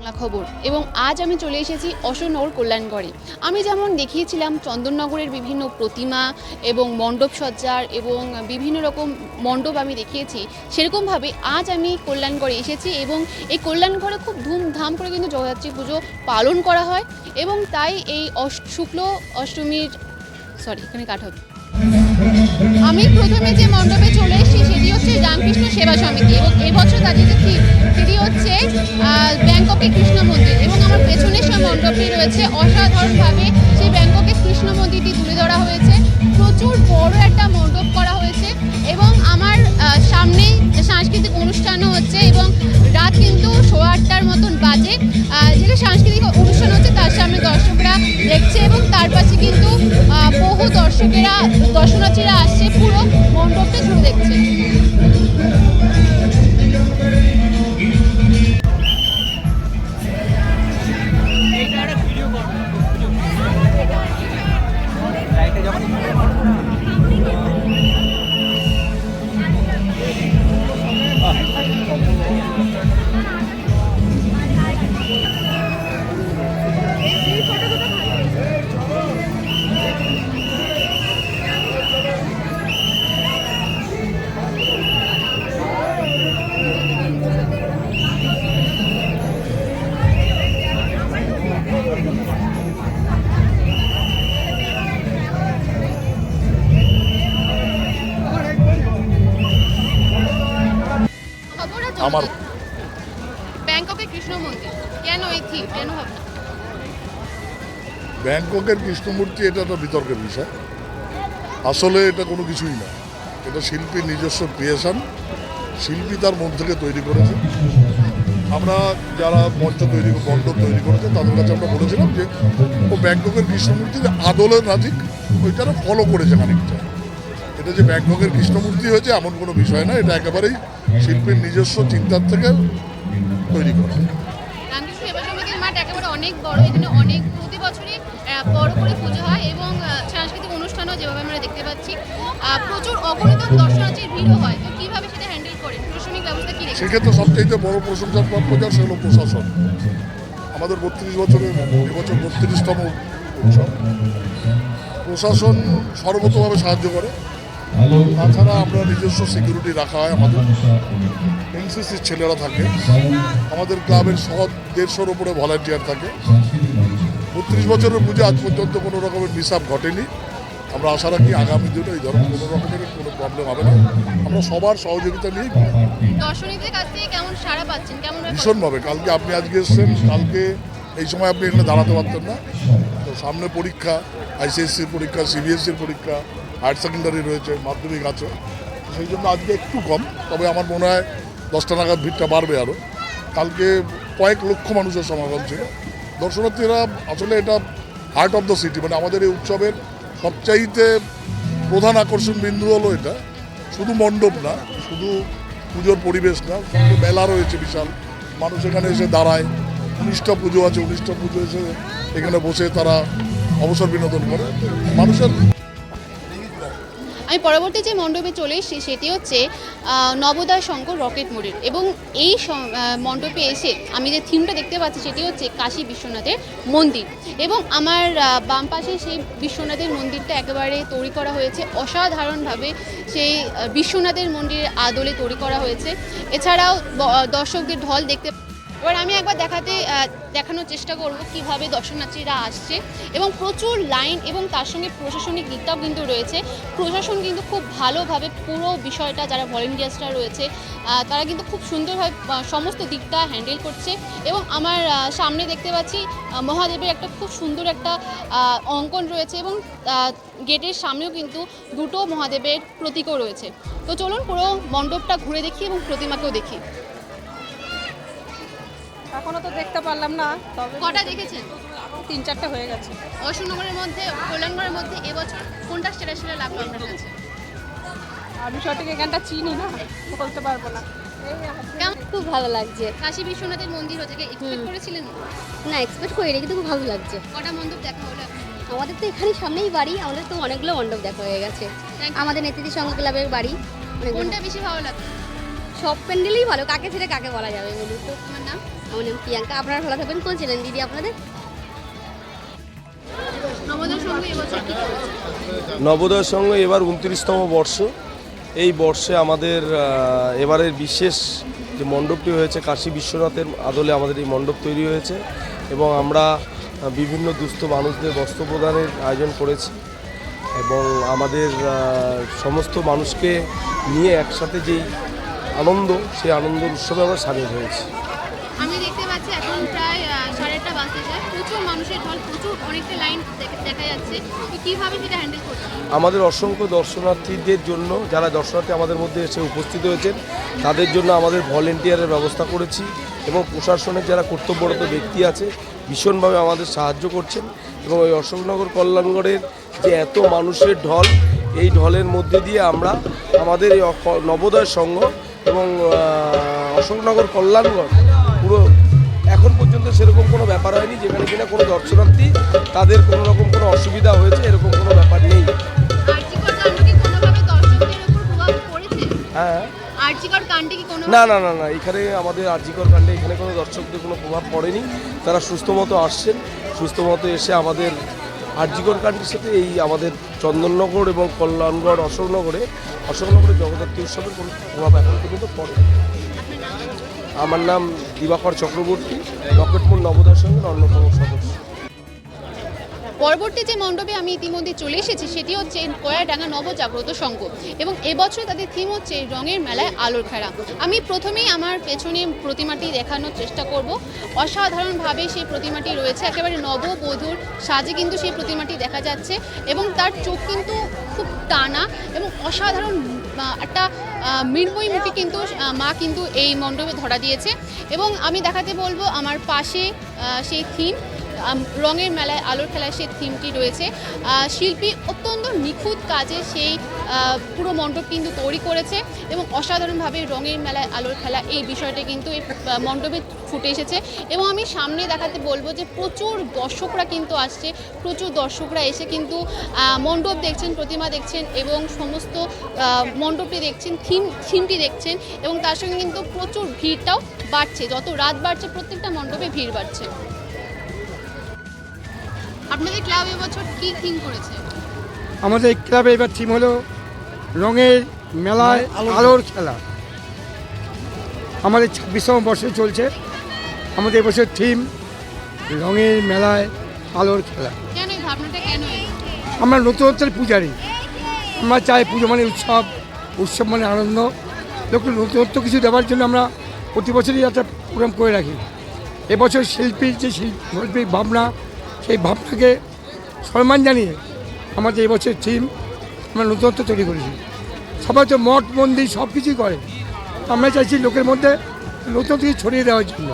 বাংলা খবর। এবং আজ আমি চলে এসেছি অশোকনগর কল্যাণগড়ে। আমি যেমন দেখিয়েছিলাম চন্দননগরের বিভিন্ন প্রতিমা এবং মণ্ডপ সজ্জার এবং বিভিন্ন রকম মণ্ডপ আমি দেখিয়েছি, সেরকমভাবে আজ আমি কল্যাণগড়ে এসেছি এবং এই কল্যাণগড়ে খুব ধুমধাম করে কিন্তু জগদ্ধাত্রী পুজো পালন করা হয় এবং তাই এই শুক্ল অষ্টমীর সরি এখানে হবে। আমি প্রথমে যে মণ্ডপে চলে সেটি হচ্ছে রামকৃষ্ণ সেবা সমিতি এবং এবছর তাদের যে থিম সেটি হচ্ছে ব্যাংককে কৃষ্ণ মন্দির এবং আমার পেছনে সে মণ্ডপটি রয়েছে। অসাধারণভাবে সেই ব্যাংককের কৃষ্ণ মন্দিরটি তুলে ধরা হয়েছে। প্রচুর বড় একটা মণ্ডপ করা হয়েছে এবং আমার আহ, সামনেই সাংস্কৃতিক অনুষ্ঠানও হচ্ছে এবং রাত কিন্তু সোয়া আটটার মতন বাজে। যেটা সাংস্কৃতিক অনুষ্ঠান হচ্ছে তার সামনে দর্শকরা দেখছে এবং তার পাশে কিন্তু বহু দর্শকেরা দর্শনার্থীরা আসছে। আমার কৃষ্ণ মন্দির কেন এই থিম? কেন ভাবনা ব্যাংককের কৃষ্ণমূর্তি এটা একটা বিতর্কের বিষয়। আসলে এটা কোনো কিছুই না। এটা শিল্পীর নিজস্ব ক্রিয়েশন শিল্পী তার মন থেকে তৈরি করেছে। আমরা যারা মঞ্চ তৈরি মণ্ডপ তৈরি করেছে তাদের কাছে আমরা বলেছিলাম যে ও ব্যাংককের কৃষ্ণমূর্তি যে আদলের নাজিক ওইটারা ফলো করেছে খানিকটা। এটা যে ব্যাংককের কৃষ্ণমূর্তি হয়েছে এমন কোনো বিষয় না এটা একেবারেই শিল্পীর নিজস্ব চিন্তার থেকে তৈরি করা। অনেক বড় এখানে অনেক প্রতি বছরই বড় করে পুজো হয় এবং সাংস্কৃতিক অনুষ্ঠানও যেভাবে আমরা দেখতে পাচ্ছি প্রচুর অগণিত দর্শনার্থীর ভিড়ও হয়। তো কীভাবে সেটা হ্যান্ডেল করেন? প্রশাসনিক ব্যবস্থা কি সেক্ষেত্রে সবচেয়ে বড় প্রশংসার প্রাপ্য যা সে হলো প্রশাসন। আমাদের বত্রিশ বছরের এবছর বত্রিশতম উৎসব। প্রশাসন সর্বতভাবে সাহায্য করে। তাছাড়া আমরা নিজস্ব সিকিউরিটি রাখা হয় আমাদের। এনসিসির ছেলেরা থাকে। আমাদের ক্লাবের সহ দেড়শোর উপরে ভলান্টিয়ার থাকে। বত্রিশ বছরের পুজো আজ পর্যন্ত কোনো রকমের মিসাপ ঘটেনি। আমরা আশা রাখি আগামী দিনে এই ধরনের কোনো রকমের কোনো প্রবলেম হবে না। আমরা সবার সহযোগিতা ব্যাপার? ভীষণভাবে। কালকে আপনি আজকে এসছেন কালকে এই সময় আপনি এখানে দাঁড়াতে পারতেন না। তো সামনে পরীক্ষা আইসিএসসির পরীক্ষা সিবিএসসির পরীক্ষা হায়ার সেকেন্ডারি রয়েছে, মাধ্যমিক আছে। সেই জন্য আজকে একটু কম, তবে আমার মনে হয় দশটা নাগাদ ভিড়টা বাড়বে আরও কালকে কয়েক লক্ষ মানুষের সমাগম ছিল। দর্শনার্থীরা আসলে এটা হার্ট অফ দ্য সিটি মানে আমাদের এই উৎসবের সবচাইতে প্রধান আকর্ষণ বিন্দু হলো এটা। শুধু মণ্ডপ না, শুধু পুজোর পরিবেশ না সঙ্গে মেলা রয়েছে বিশাল। মানুষ এখানে এসে দাঁড়ায়। উনিশটা পুজো আছে, উনিশটা পুজো এসে এখানে বসে তারা অবসর বিনোদন করে। মানুষের আমি পরবর্তী যে মণ্ডপে চলে এসেছি সেটি হচ্ছে নবোদয় শঙ্কর রকেট মোড়ের। এবং এই মণ্ডপে এসে আমি যে থিমটা দেখতে পাচ্ছি সেটি হচ্ছে কাশী বিশ্বনাথের মন্দির। এবং আমার বাম পাশে সেই বিশ্বনাথের মন্দিরটা একেবারে তৈরি করা হয়েছে। অসাধারণভাবে সেই বিশ্বনাথের মন্দিরের আদলে তৈরি করা হয়েছে। এছাড়াও দর্শকদের ঢল দেখতে এবার আমি একবার দেখাতে দেখানোর চেষ্টা করব কীভাবে দর্শনার্থীরা আসছে এবং প্রচুর লাইন এবং তার সঙ্গে প্রশাসনিক দিকটাও কিন্তু রয়েছে। প্রশাসন কিন্তু খুব ভালোভাবে পুরো বিষয়টা, যারা ভলেন্টিয়ার্সরা রয়েছে তারা কিন্তু খুব সুন্দরভাবে সমস্ত দিকটা হ্যান্ডেল করছে এবং আমার সামনে দেখতে পাচ্ছি মহাদেবের একটা খুব সুন্দর একটা অঙ্কন রয়েছে এবং গেটের সামনেও কিন্তু দুটো মহাদেবের প্রতীকও রয়েছে। তো চলুন পুরো মণ্ডপটা ঘুরে দেখি এবং প্রতিমাকেও দেখি। এখনও তো দেখতে পারলাম না তবে কটা দেখেছেন? তিন চারটে হয়ে গেছে। অশোকনগরের মধ্যে কল্যাণগড়ের মধ্যে এবছর কোনটা সেরা সেরা লাগল আপনার কাছে? আমি সঠিক এখানটা চিনি না বলতে পারব না। খুব ভালো লাগছে। কাশী বিশ্বনাথের মন্দির হচ্ছে এক্সপেক্ট করেছিলেন? না এক্সপেক্ট করিনি কিন্তু খুব ভালো লাগছে। কটা মণ্ডপ দেখা হলো আমাদের তো এখানে সামনেই বাড়ি আমাদের তো অনেকগুলো মণ্ডপ দেখা হয়ে গেছে। আমাদের নেতৃত্ব সংঘ ক্লাবের বাড়ি কোনটা বেশি ভালো লাগল? সব প্যান্ডেলই ভালো কাকে ছেড়ে কাকে বলা যাবে বলুন তো? তোমার নাম? আমার নাম প্রিয়াঙ্কা আপনারা ভালো থাকবেন। কোন ছিলেন দিদি আপনাদের? নবোদয়ের সঙ্গে এবার উনত্রিশতম বর্ষ। এই বর্ষে আমাদের এবারের বিশেষ যে মণ্ডপটি হয়েছে কাশী বিশ্বনাথের আদলে আমাদের এই মণ্ডপ তৈরি হয়েছে এবং আমরা বিভিন্ন দুস্থ মানুষদের বস্ত্র প্রদানের আয়োজন করেছি এবং আমাদের সমস্ত মানুষকে নিয়ে একসাথে যেই আনন্দ, সেই আনন্দ উৎসবে আমরা সামিল হয়েছি আমি দেখতে পাচ্ছি এখন প্রায় আহ, সাড়ে আটটা বাজতে যায় প্রচুর মানুষের ঢল প্রচুর আমাদের অসংখ্য দর্শনার্থীদের জন্য, যারা দর্শনার্থী আমাদের মধ্যে এসে উপস্থিত হয়েছেন, তাদের জন্য আমাদের ভলেন্টিয়ারের ব্যবস্থা করেছি এবং প্রশাসনের যারা কর্তব্যরত ব্যক্তি আছে, ভীষণভাবে আমাদের সাহায্য করছেন এবং ওই অশোকনগর কল্যাণগড়ের যে এত মানুষের ঢল, এই ঢলের মধ্যে দিয়ে আমরা আমাদের এই নবোদয় সংঘ এবং অশোকনগর কল্যাণগড় পুরো সেরকম কোনো ব্যাপার হয়নি। যেখানে কিনা কোনো দর্শনার্থী তাদের কোনো রকম কোনো অসুবিধা হয়েছে এরকম কোনো ব্যাপার নেই। হ্যাঁ। না না না না এখানে আমাদের আর্জিকর কাণ্ডে এখানে কোনো দর্শকদের কোনো প্রভাব পড়েনি। তারা সুস্থ মতো আসছেন। সুস্থ মতো এসে আমাদের আর্জিকর কাণ্ডের সাথে এই আমাদের চন্দননগর এবং কল্যাণগড় অশোকনগরে অশোকনগরে জগদ্ধাত্রী উৎসবের কোনো প্রভাব এখন পর্যন্ত পড়ে আমার নাম দিবাকর চক্রবর্তী রকেটমূল নবোদয় সঙ্গে অন্যতম সদস্য। পরবর্তী যে মণ্ডপে আমি ইতিমধ্যে চলে এসেছি, সেটি হচ্ছে কয়াডাঙ্গা নবজাগ্রত সংঘ এবং এবছর তাদের থিম হচ্ছে রঙের মেলায় আলোর খেলা। আমি প্রথমেই আমার পেছনে প্রতিমাটি দেখানোর চেষ্টা করব। অসাধারণভাবে সেই প্রতিমাটি রয়েছে, একেবারে নববধূর সাজে কিন্তু সেই প্রতিমাটি দেখা যাচ্ছে এবং তার চোখ কিন্তু খুব টানা এবং অসাধারণ একটা মৃন্ময় মুখে কিন্তু মা কিন্তু এই মণ্ডপে ধরা দিয়েছে। এবং আমি দেখাতে বলব, আমার পাশে সেই থিম রঙের মেলায়, আলোর খেলায় সেই থিমটি রয়েছে। শিল্পী অত্যন্ত নিখুঁত কাজে সেই পুরো মণ্ডপ কিন্তু তৈরি করেছে এবং অসাধারণভাবে রঙের মেলায়, আলোর খেলা এই বিষয়টা কিন্তু এই মণ্ডপে ফুটে এসেছে এবং আমি সামনে দেখাতে বলব যে প্রচুর দর্শকরা কিন্তু আসছে, প্রচুর দর্শকরা এসে কিন্তু মণ্ডপ দেখছেন, প্রতিমা দেখছেন এবং সমস্ত মণ্ডপটি দেখছেন, থিম, থিমটি দেখছেন এবং তার সঙ্গে কিন্তু প্রচুর ভিড়টাও বাড়ছে। যত রাত বাড়ছে, প্রত্যেকটা মণ্ডপে ভিড় বাড়ছে। আপনাদের ক্লাব এবছর কি থিম করেছে? আমাদের ক্লাবে এবার থিম হলো রঙের মেলায় আলোর খেলা। আমাদের ছাব্বিশতম বর্ষে চলছে। আমাদের এবছর থিম রঙের মেলায় আলোর খেলা। কেন এই ভাবনাটা কেন এলো? আমরা নতুনত্বের পূজারী। আমরা চাই পুজো মানে উৎসব। উৎসব মানে আনন্দ। লোককে নতুনত্ব কিছু দেওয়ার জন্য আমরা প্রতি বছরই একটা প্রোগ্রাম করে রাখি। এবছর শিল্পীর যে শিল্প- শৈল্পিক ভাবনা সেই ভাবনাকে সম্মান জানিয়ে আমাদের এবছর থিম আমরা নতুনত্ব তৈরি করেছি। সবাই তো মঠ মন্দির সব কিছুই করে। আমরা চাইছি লোকের মধ্যে নতুন কিছু ছড়িয়ে দেওয়ার জন্য।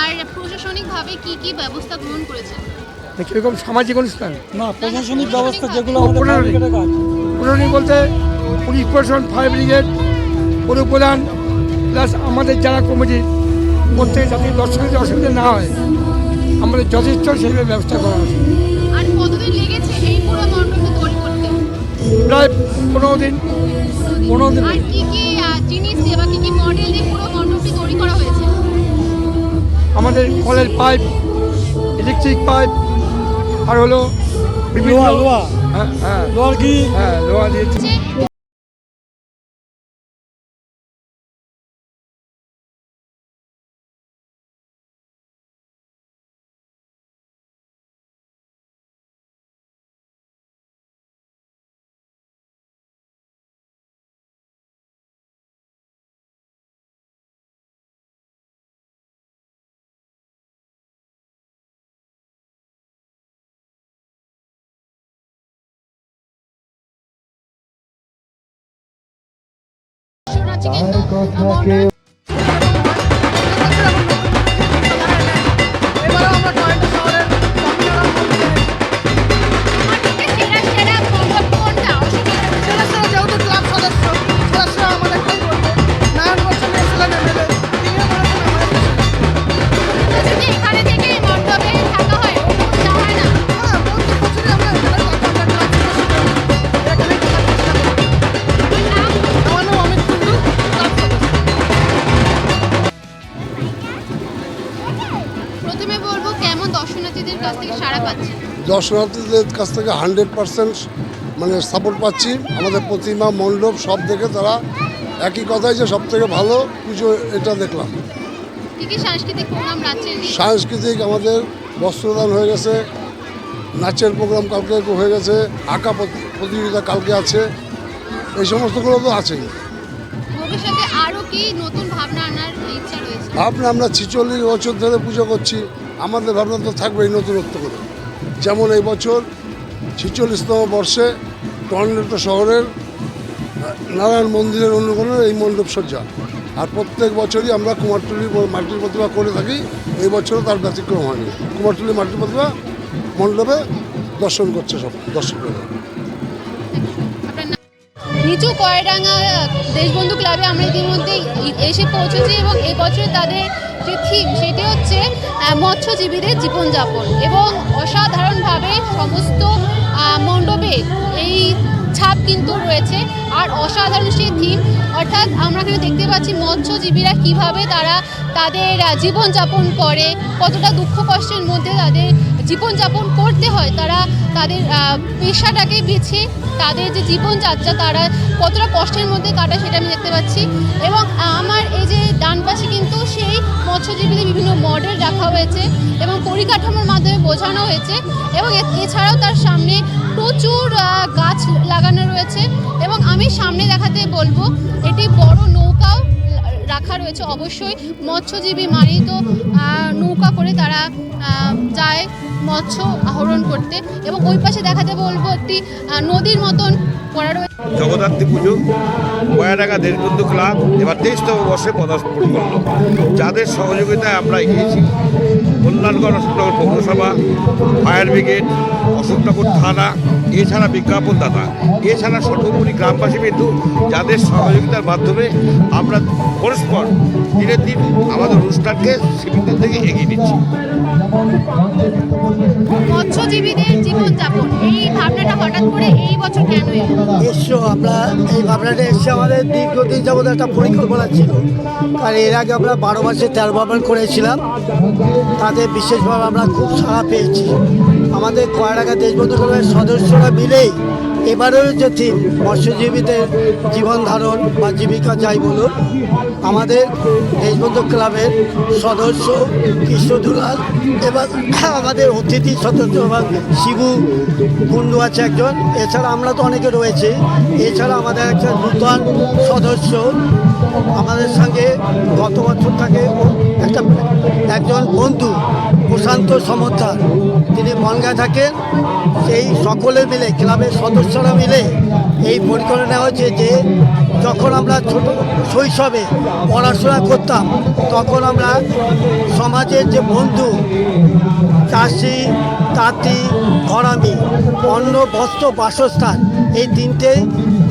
আর প্রশাসনিকভাবে কি কি ব্যবস্থা গ্রহণ করেছে কীরকম সামাজিক অনুষ্ঠান। না প্রশাসনিক ব্যবস্থা যেগুলো। মার্কেটে বলতে পুলিশ প্রশাসন ফায়ার ব্রিগেড পৌর প্রধান প্লাস আমাদের যারা কমিটি প্রত্যেকে যাতে দর্শকের অসুবিধা না হয়। আমাদের যথেষ্ট সেইভাবে ব্যবস্থা করা আছে আর কতদিন লেগেছে এই পুরো মণ্ডপটা তৈরি করতে? প্রায় পনেরো দিন পনেরো দিন। হয়েছে? আমাদের কলের পাইপ ইলেকট্রিক পাইপ আর হলো বিভিন্ন লোহা লোহা। হ্যাঁ হ্যাঁ। লোহার কি? হ্যাঁ লোহা দিয়েছি শোনাচ্ছি কিন্তু দর্শনার্থীদের কাছ থেকে হান্ড্রেড পার্সেন্ট মানে সাপোর্ট পাচ্ছি। আমাদের প্রতিমা মণ্ডপ সব দেখে তারা একই কথাই যে সব থেকে ভালো পুজো এটা দেখলাম। সাংস্কৃতিক আমাদের বস্ত্রদান হয়ে গেছে নাচের প্রোগ্রাম কালকে হয়ে গেছে আঁকা প্রতি- প্রতিযোগিতা কালকে আছে এই সমস্তগুলো তো আছেই। ভাবনা আমরা ছিচল্লিশ বছর ধরে পুজো করছি আমাদের ভাবনা তো থাকবেই নতুনত্ব করে। যেমন এই বছর ছিচল্লিশতম বর্ষে টর্নেটো শহরের নারায়ণ মন্দিরের অনুকরণে এই মণ্ডপ সজ্জা। আর প্রত্যেক বছরই আমরা কুমারটুলি মাটির প্রতিমা করে থাকি। এই বছরও তার ব্যতিক্রম হয়নি। কুমারটুলি মাটির প্রতিমা মণ্ডপে দর্শন করছে সব দর্শকরা। নিচু কয়ডাঙ্গা দেশবন্ধু ক্লাবে আমরা ইতিমধ্যে এসে পৌঁছেছি এবং এই বছর তাদের যে থিম সেটি হচ্ছে মৎস্যজীবীদের জীবনযাপন এবং অসাধারণভাবে সমস্ত মণ্ডপে এই ছাপ কিন্তু রয়েছে। আর অসাধারণ সেই থিম, অর্থাৎ আমরা এখানে দেখতে পাচ্ছি মৎস্যজীবীরা কীভাবে তারা তাদের জীবনযাপন করে, কতটা দুঃখ কষ্টের মধ্যে তাদের জীবনযাপন করতে হয়, তারা তাদের পেশাটাকে বেছে তাদের যে জীবনযাত্রা তারা কতটা কষ্টের মধ্যে কাটায় সেটা আমি দেখতে পাচ্ছি। এবং আমার এই যে ডান পাশে কিন্তু সেই মৎস্যজীবীদের বিভিন্ন মডেল রাখা হয়েছে এবং পরিকাঠামোর মাধ্যমে বোঝানো হয়েছে এবং এছাড়াও তার সামনে প্রচুর গাছ লাগানো রয়েছে এবং আমি সামনে দেখাতে বলব, এটি বড় নৌকাও রাখা রয়েছে অবশ্যই। মৎস্যজীবী মানেই তো নৌকা করে তারা যায় মৎস্য আহরণ করতে এবং ওই পাশে দেখাতে বলব একটি নদীর মতন করা রয়েছে জগদ্ধাত্রী পুজো বয়াডাঙ্গা দেশবন্ধু ক্লাব এবার তেইশতম বর্ষে পদার্পণ করল। যাদের সহযোগিতায় আমরা এগিয়েছি কল্যাণগড় অশোকনগর পৌরসভা ফায়ার ব্রিগেড অশোকনগর থানা এছাড়া বিজ্ঞাপনদাতা এছাড়া সর্বোপরি গ্রামবাসী বিন্দু যাদের সহযোগিতার মাধ্যমে আমরা পরস্পর দিনের দিন আমাদের অনুষ্ঠানকে সীমিতের থেকে এগিয়ে নিচ্ছি। মৎস্যজীবীদের জীবনযাপন এই ভাবনাটা হঠাৎ করে এই বছর কেন এলো? এসছো আমরা এই ভাবনাটা এসছে আমাদের দীর্ঘদিন যাবত একটা পরিকল্পনা ছিল। কারণ এর আগে আমরা বারো মাসে তেরো পার্বণ করেছিলাম। তাতে বিশেষভাবে আমরা খুব সাড়া পেয়েছি। আমাদের কয়রাগা দেশবন্ধু সদস্যরা মিলেই এবারেও যে থিম মৎস্যজীবীদের জীবন ধারণ বা জীবিকা যাই বলুন আমাদের দেশবন্ধু ক্লাবের সদস্য কৃষ্ণ দুলাল এবং আমাদের অতিথি সদস্য এবং শিবু কুণ্ডু আছে একজন। এছাড়া আমরা তো অনেকে রয়েছে। এছাড়া আমাদের একজন নূতন সদস্য আমাদের সঙ্গে গত বছর থাকে একটা একজন বন্ধু। প্রশান্ত সমর্থার তিনি বনগায় থাকেন। সেই সকলে মিলে, ক্লাবের সদস্যরা মিলে এই পরিকল্পনা নেওয়া হয়েছে যে, যখন আমরা ছোট শৈশবে পড়াশোনা করতাম, তখন আমরা সমাজের যে বন্ধু, চাষি, তাঁতি, ঘরামি, অন্ন, বস্ত্র, বাসস্থান, এই তিনটে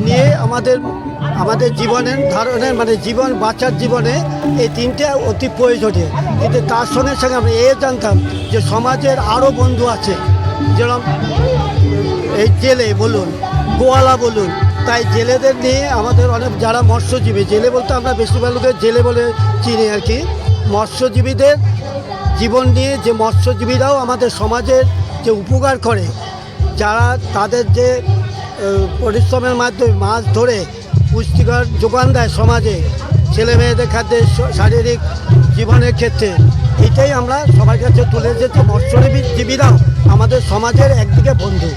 নিয়ে আমাদের আমাদের জীবনের ধারণের মানে জীবন, বাঁচার জীবনে এই তিনটে অতি প্রয়োজনীয়। কিন্তু তার সঙ্গে সঙ্গে আমরা এ জানতাম যে সমাজের আরও বন্ধু আছে, যেরকম এই জেলে বলুন, গোয়ালা বলুন, তাই জেলেদের নিয়ে আমাদের অনেক যারা মৎস্যজীবী, জেলে বলতে আমরা বেশিরভাগ লোকের জেলে বলে চিনি আর কি, মৎস্যজীবীদের জীবন নিয়ে যে মৎস্যজীবীরাও আমাদের সমাজের যে উপকার করে, যারা তাদের যে পরিশ্রমের মাধ্যমে মাছ ধরে পুষ্টিকর যোগান দেয় সমাজে ছেলে মেয়েদের খাদ্যে শারীরিক জীবনের ক্ষেত্রে। এটাই আমরা সবার কাছে তুলে যেতে মৎস্যজীবীরাও আমাদের সমাজের একদিকে বন্ধু।